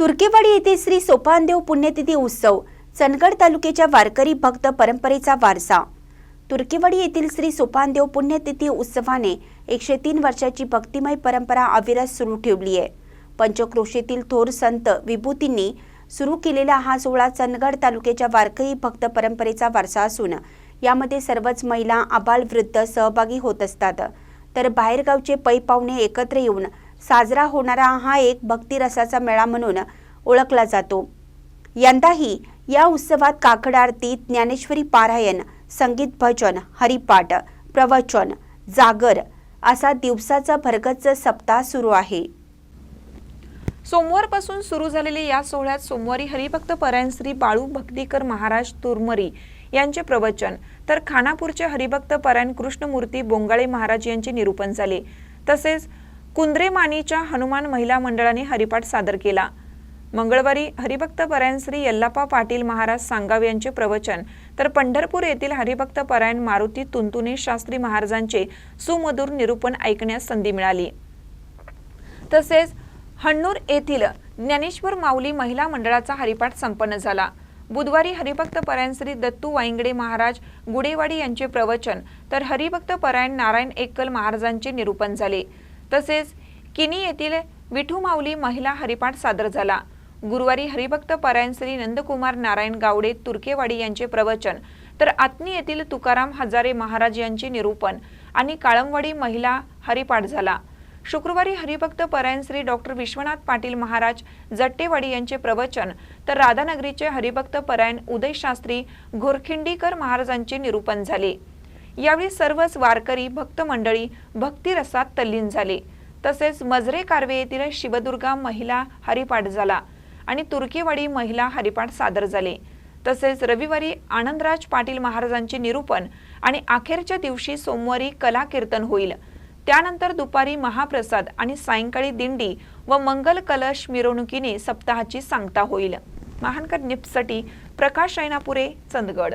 तुर्केवाडी येथे श्री सोपानदेव पुण्यतिथी उत्सव चंदगड तालुक्याच्या वारकरी भक्त परंपरेचा वारसा. तुर्केवाडी येथील श्री सोपानदेव पुण्यतिथी उत्सवाने एकशे तीन वर्षाची भक्तिमय परंपरा अविरत सुरू ठेवली आहे. पंचक्रोशीतील थोर संत विभूतींनी सुरू केलेला हा सोहळा चंदगड तालुक्याच्या वारकरी भक्त परंपरेचा वारसा असून यामध्ये सर्वच महिला आबाल वृद्ध सहभागी होत असतात. तर बाहेरगावचे पै पाहुणे एकत्र येऊन साजरा होणारा हा एक भक्तिरसाचा मेळा म्हणून ओळखला जातो. यंदाही या उत्सवात काकड आरती ज्ञानेश्वरी पारायण संगीत भजन हरिपाठ प्रवचन जागर असा दिवसाचा भरगच्च सप्ताह सुरू आहे. सोमवारपासून सुरू झालेल्या या सोहळ्यात सोमवारी हरिभक्त परायण श्री बाळू भक्तीकर महाराज तुरमरी यांचे प्रवचन तर खानापूरचे हरिभक्त परायण कृष्णमूर्ती बोंगाळे महाराज यांचे निरूपण झाले. तसेच कुंद्रेमानीच्या हनुमान महिला मंडळाने हरिपाठ सादर केला. मंगळवारी हरिभक्त परायण श्री यल्लापा पाटील महाराज सांगाव यांचे प्रवचन तर पंढरपूर येथील हरिभक्त परायण मारुती तुंतुने शास्त्री महाराजांचे सुमधुर निरूपण ऐकण्यास संधी मिळाली. तसेच हण्णूर येथील ज्ञानेश्वर माऊली महिला मंडळाचा हरिपाठ संपन्न झाला. बुधवारी हरिभक्त परायण श्री दत्तू वाईंगडे महाराज गुडेवाडी यांचे प्रवचन तर हरिभक्त परायण नारायण एकल महाराजांचे निरूपण झाले. तसेच किनी येथील विठू माऊली महिला हरिपाठ सादर झाला. गुरुवारी हरिभक्त परायण श्री नंदकुमार नारायण गावडे तुर्केवाडी यांचे प्रवचन तर आत्नी येथील तुकाराम हजारे महाराज यांचे निरूपण आणि काळमवाडी महिला हरिपाठ झाला. शुक्रवारी हरिभक्त परायण श्री डॉक्टर विश्वनाथ पाटील महाराज जट्टेवाडी यांचे प्रवचन तर राधानगरीचे हरिभक्त परायण उदय शास्त्री घोरखिंडीकर महाराजांचे निरूपण झाले. यावेळी सर्वच वारकरी भक्त मंडळी भक्तिरसात तल्लीन झाले. तसेच मजरे कारवे येथील शिवदुर्गा महिला हरिपाठ झाला आणि तुर्कीवाडी महिला हरिपाठ सादर झाले. तसेच रविवारी आनंदराज पाटील महाराजांचे निरूपण आणि अखेरच्या दिवशी सोमवारी कला कीर्तन होईल. त्यानंतर दुपारी महाप्रसाद आणि सायंकाळी दिंडी व मंगल कलश मिरवणुकीने सप्ताहाची सांगता होईल. महानकर निप्ससाठी प्रकाश रैनापुरे चंदगड.